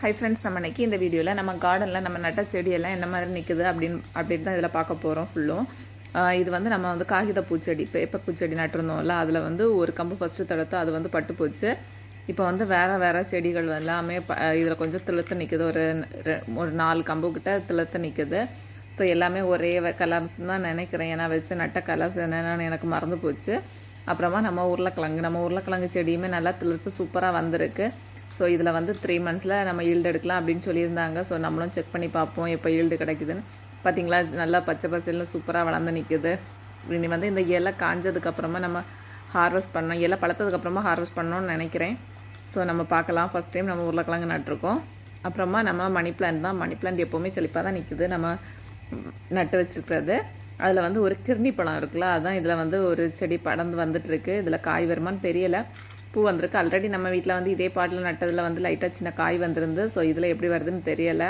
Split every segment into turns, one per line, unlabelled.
Hi friends நம்ம இன்றைக்கி இந்த வீடியோவில் நம்ம கார்டனில் நம்ம நட்ட செடியெல்லாம் என்ன மாதிரி நிற்குது அப்படின்னு அப்படின்னு தான் இதில் பார்க்க போகிறோம் ஃபுல்லும் இது வந்து நம்ம வந்து காகித பூச்செடி பேப்பர் பூச்செடி நட்டிருந்தோம்ல அதில் வந்து ஒரு கம்பு ஃபஸ்ட்டு தடுத்து அது வந்து பட்டு போச்சு. இப்போ வந்து வேறு வேறு செடிகள் எல்லாமே ப இதில் கொஞ்சம் திளுத்து நிற்குது ஒரு ரெ- ஒரு நாலு கம்பு கிட்ட திளுத்து நிற்குது ஸோ எல்லாமே ஒரே கலர்ஸ் தான் நினைக்கிறேன். ஏன்னா வச்சு நட்ட கலர்ஸ் என்னென்னு எனக்கு மறந்து போச்சு. அப்புறமா நம்ம உருளைக்கிழங்கு நம்ம உருளைக்கிழங்கு செடியுமே நல்லா திளுத்து சூப்பராக வந்திருக்கு. ஸோ இதில் வந்து த்ரீ மந்த்ஸில் நம்ம ஈல்டு எடுக்கலாம் அப்படின்னு சொல்லியிருந்தாங்க. ஸோ நம்மளும் செக் பண்ணி பார்ப்போம் எப்போ ஈல்டு கிடைக்குதுன்னு. பார்த்தீங்களா நல்லா பச்சை பசேல்னு சூப்பராக வளர்ந்து நிற்குது இனி வந்து இந்த இலை காஞ்சதுக்கப்புறமா நம்ம ஹார்வெஸ்ட் பண்ணோம் இலை பழத்ததுக்கப்புறமா ஹார்வெஸ்ட் பண்ணோன்னு நினைக்கிறேன். ஸோ நம்ம பார்க்கலாம். ஃபஸ்ட் டைம் நம்ம உருளைக்கிழங்கு நட்டிருக்கோம். அப்புறமா நம்ம மணி பிளான்ட் தான். மணி பிளான்ட் எப்போவுமே செழிப்பாக தான் நிற்குது நம்ம நட்டு வச்சுருக்கிறது. அதில் வந்து ஒரு கிர்னி பழம் இருக்குல்ல அதான் இதில் வந்து ஒரு செடி படர்ந்து வந்துட்டுருக்கு இதில் காய் வருமான்னு தெரியலை. பூ வந்திருக்கு. ஆல்ரெடி நம்ம வீட்டில் வந்து இதே பாட்டில் நட்டதில் வந்து லைட்டாக சின்ன காய் வந்திருந்து ஸோ இதில் எப்படி வருதுன்னு தெரியலை.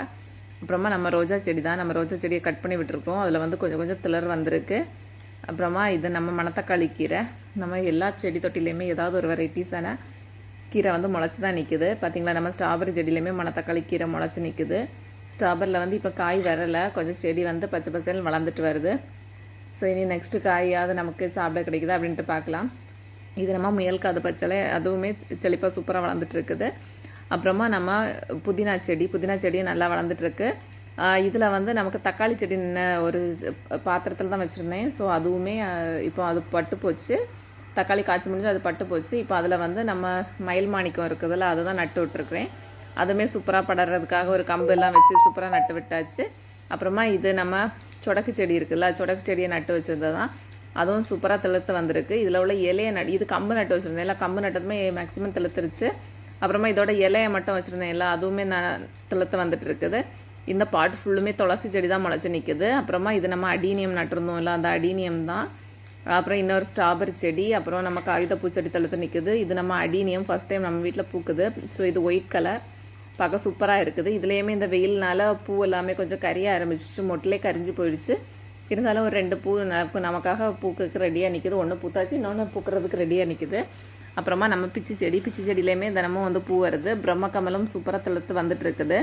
அப்புறமா நம்ம ரோஜா செடி தான். நம்ம ரோஜா செடியை கட் பண்ணி விட்டுருக்கோம். அதில் வந்து கொஞ்சம் கொஞ்சம் திளர் வந்திருக்கு. அப்புறமா இது நம்ம மணத்தக்காளி கீரை. நம்ம எல்லா செடி தொட்டிலையுமே ஏதாவது ஒரு வெரைட்டிஸான கீரை வந்து முளைச்சி தான் நிற்குது பார்த்தீங்களா நம்ம ஸ்ட்ராபெரி செடியிலையுமே மணத்தக்காளி கீரை முளைச்சி நிற்குது ஸ்ட்ராபெரியில் வந்து இப்போ காய் வரலை. கொஞ்சம் செடி வந்து பச்சை பசேல் வளர்ந்துட்டு வருது. ஸோ இனி நெக்ஸ்ட்டு காயாவது நமக்கு சாப்பிட கிடைக்குதா அப்படின்ட்டு பார்க்கலாம். இது நம்ம முயல் காது அதுவுமே செழிப்பாக சூப்பராக வளர்ந்துட்டு இருக்குது அப்புறமா நம்ம புதினா செடி புதினா செடியும் நல்லா வளர்ந்துட்டுருக்கு. இதில் வந்து நமக்கு தக்காளி செடி நின்ன ஒரு பாத்திரத்தில் தான் வச்சுருந்தேன். ஸோ அதுவுமே இப்போ அது பட்டு போச்சு. தக்காளி காய்ச்சி முடிஞ்சு அது பட்டு போச்சு. இப்போ அதில் வந்து நம்ம மயில் மாணிக்கம் இருக்குதுல்ல அதை தான் நட்டு விட்டுருக்குறேன். அதுவுமே சூப்பராக படறதுக்காக ஒரு கம்பு எல்லாம் வச்சு சூப்பராக நட்டு விட்டாச்சு. அப்புறமா இது நம்ம சொடக்கு செடி இருக்குல்ல சொடக்கு செடியை நட்டு வச்சுருந்தது தான் அதுவும் சூப்பராக தெளுத்து வந்திருக்கு. இதில் உள்ள இலையை நட் இது கம்பு நட்டு வச்சுருந்தேன். இல்லை கம்பு நட்டதுமே மேக்ஸிமம் தெளுத்துருச்சு. அப்புறமா இதோட இலையை மட்டும் வச்சுருந்தேன். இல்லை அதுவுமே நான் தெளுத்து வந்துட்டு இருக்குது. இந்த பாட்டு ஃபுல்லுமே துளசி செடி தான் முளைச்சி நிற்குது அப்புறமா இது நம்ம அடீனியம் நட்டிருந்தோம் இல்லை அந்த அடீனியம் தான். அப்புறம் இன்னொரு ஸ்ட்ராபெரி செடி அப்புறம் நம்ம காகிதப்பூ செடி தழுத்து நிற்குது இது நம்ம அடீனியம் ஃபர்ஸ்ட் டைம் நம்ம வீட்டில் பூக்குது. ஸோ இது ஒயிட் கலர் பார்க்க சூப்பராக இருக்குது. இதுலேயுமே இந்த வெயில்னால பூ எல்லாமே கொஞ்சம் கரிய ஆரம்பிச்சிச்சு மொட்டிலே கரிஞ்சு போயிடுச்சு. இருந்தாலும் ஒரு ரெண்டு பூ நமக்கு நமக்காக பூக்குக்கு ரெடியாக நிற்கிது ஒன்று பூத்தாச்சு இன்னொன்று பூக்கிறதுக்கு ரெடியாக நிற்கிது அப்புறமா நம்ம பிச்சி செடி பிச்சி செடியிலையுமே தினமும் வந்து பூ வருது. பிரம்ம கமலம் சூப்பராக தளர்த்து வந்துட்டு இருக்குது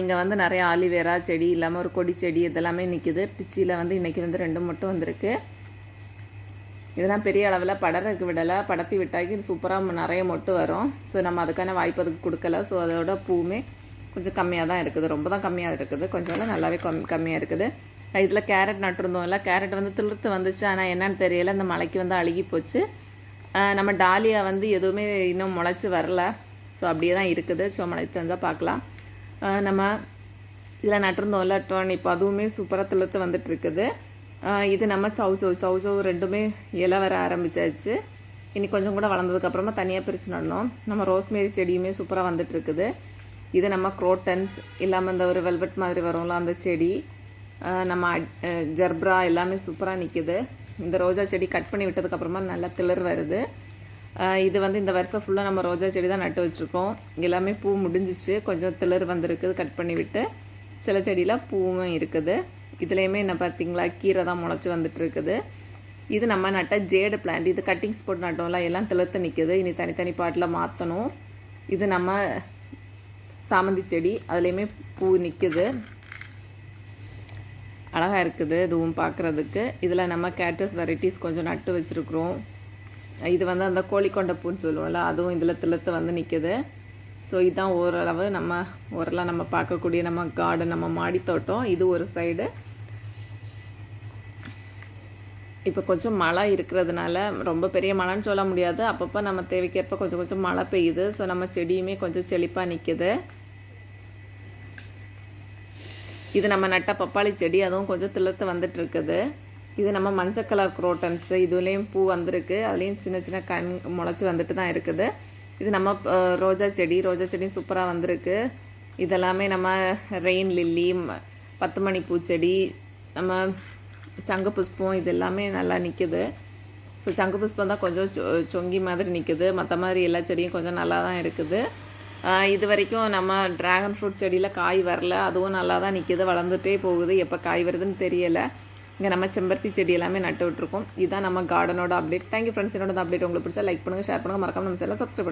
இங்கே வந்து நிறைய ஆலிவேரா செடி இல்லாமல் ஒரு கொடி செடி இதெல்லாமே நிற்கிது பிச்சியில் வந்து இன்றைக்கி வந்து ரெண்டு மட்டும் வந்திருக்கு. இதெல்லாம் பெரிய அளவில் படறதுக்கு விடலை. படத்தி விட்டாக்கி சூப்பராக நிறைய மொட்டு வரும். ஸோ நம்ம அதுக்கான வாய்ப்பு அதுக்கு கொடுக்கல. ஸோ அதோட பூவுமே கொஞ்சம் கம்மியாக தான் இருக்குது. ரொம்ப தான் கம்மியாக இருக்குது. கொஞ்சம் நல்லாவே கம் கம்மியாக இருக்குது. இதில் கேரட் நட்டுருந்தோம்ல கேரட் வந்து திருத்து வந்துச்சு. ஆனால் என்னன்னு தெரியல. இந்த மலைக்கு வந்து அழுகி போச்சு. நம்ம டாலியா வந்து எதுவுமே இன்னும் முளைச்சி வரல. ஸோ அப்படியே தான் இருக்குது. ஸோ முளைத்து வந்தால் பார்க்கலாம் நம்ம இதில் நட்டிருந்தோம்ல டோன். இப்போ அதுவுமே சூப்பராக திருத்து வந்துட்டு இருக்குது இது நம்ம சவு சவு சவு சவு ரெண்டுமே இலை வர ஆரம்பிச்சாச்சு. இனி கொஞ்சம் கூட வளர்ந்ததுக்கப்புறமா தனியாக பிரித்து நடணும். நம்ம ரோஸ்மேரி செடியுமே சூப்பராக வந்துட்டுருக்குது. இது நம்ம குரோட்டன்ஸ் இல்லாமல் இந்த ஒரு வெல்வெட் மாதிரி வரும்ல அந்த செடி. நம்ம அட்- எல்லாமே சூப்பராக நிற்கிது இந்த ரோஜா செடி கட் பண்ணி விட்டதுக்கப்புறமா நல்லா திளர் வருது. இது வந்து இந்த வருஷம் ஃபுல்லாக நம்ம ரோஜா செடி தான் நட்டு வச்சுருக்கோம். எல்லாமே பூ முடிஞ்சிச்சு. கொஞ்சம் திளர் வந்திருக்குது கட் பண்ணி விட்டு. சில செடியில் பூவும் இருக்குது. இதுலேயுமே என்ன பார்த்தீங்களா கீரை தான் முளைச்சி வந்துட்டு இருக்குது இது நம்ம நட்ட ஜேடு பிளான்ட் இது கட்டிங்ஸ் போட்டு நட்டோம்ல எல்லாம் திளர்த்து நிற்குது இனி தனித்தனி பாட்டில் மாற்றணும் இது நம்ம சாமந்தி செடி. அதுலேயுமே பூ நிற்குது அழகாக இருக்குது இதுவும் பார்க்குறதுக்கு இதில் நம்ம கேட்டஸ் வெரைட்டிஸ் கொஞ்சம் நட்டு வச்சுருக்குறோம். இது வந்து அந்த கோழிக்கொண்ட பூன்னு சொல்லுவோம்ல அதுவும் இதில் திளத்து வந்து நிற்குது ஸோ இதுதான் ஓரளவு நம்ம ஓரளவு நம்ம பார்க்கக்கூடிய நம்ம கார்டன் நம்ம மாடித்தோட்டம். இது ஒரு சைடு இப்போ கொஞ்சம் மழை இருக்கிறதுனால ரொம்ப பெரிய மழைன்னு சொல்ல முடியாது. அப்பப்போ நம்ம தேவைக்கேற்ப கொஞ்சம் கொஞ்சம் மழை பெய்யுது. ஸோ நம்ம செடியுமே கொஞ்சம் செழிப்பாக நிற்குது இது நம்ம நட்ட பப்பாளி செடி அதுவும் கொஞ்சம் திளர்த்து வந்துட்டு இருக்குது இது நம்ம மஞ்சள் கலர் குரோட்டன்ஸு இதுலேயும் பூ வந்திருக்கு. அதுலேயும் சின்ன சின்ன கண் முளைச்சி வந்துட்டு தான் இருக்குது. இது நம்ம ரோஜா செடி ரோஜா செடியும் சூப்பராக வந்திருக்கு. இதெல்லாமே நம்ம ரெயின் லில்லி ம- பத்து மணி பூச்செடி நம்ம சங்கு புஷ்பம் இது எல்லாமே நல்லா நிற்குது ஸோ சங்கு புஷ்பம் தான் கொஞ்சம் சொ- சொங்கி மாதிரி நிற்குது மற்ற மாதிரி எல்லா செடியும் கொஞ்சம் நல்லா தான் இருக்குது. இது வரைக்கும் நம்ம ட்ராகன் ஃப்ரூட் செடியில் காய் வரல. அதுவும் நல்லா தான் நிற்கிது வளர்ந்துட்டே போகுது. எப்போ காய் வருதுன்னு தெரியலை. இங்கே நம்ம செம்பருத்தி செடி எல்லாமே நட்டு விட்டுருக்கோம். இதுதான் நம்ம கார்டனோட அப்டேட் தேங்க்யூ ஃப்ரெண்ட்ஸ் என்னோட அப்டேட் உங்களுக்கு பிடிச்சா லைக் பண்ணுங்கள் ஷேர் பண்ணுங்கள் மறக்காம நம்ம சேனலை சப்ஸ்கிரைப்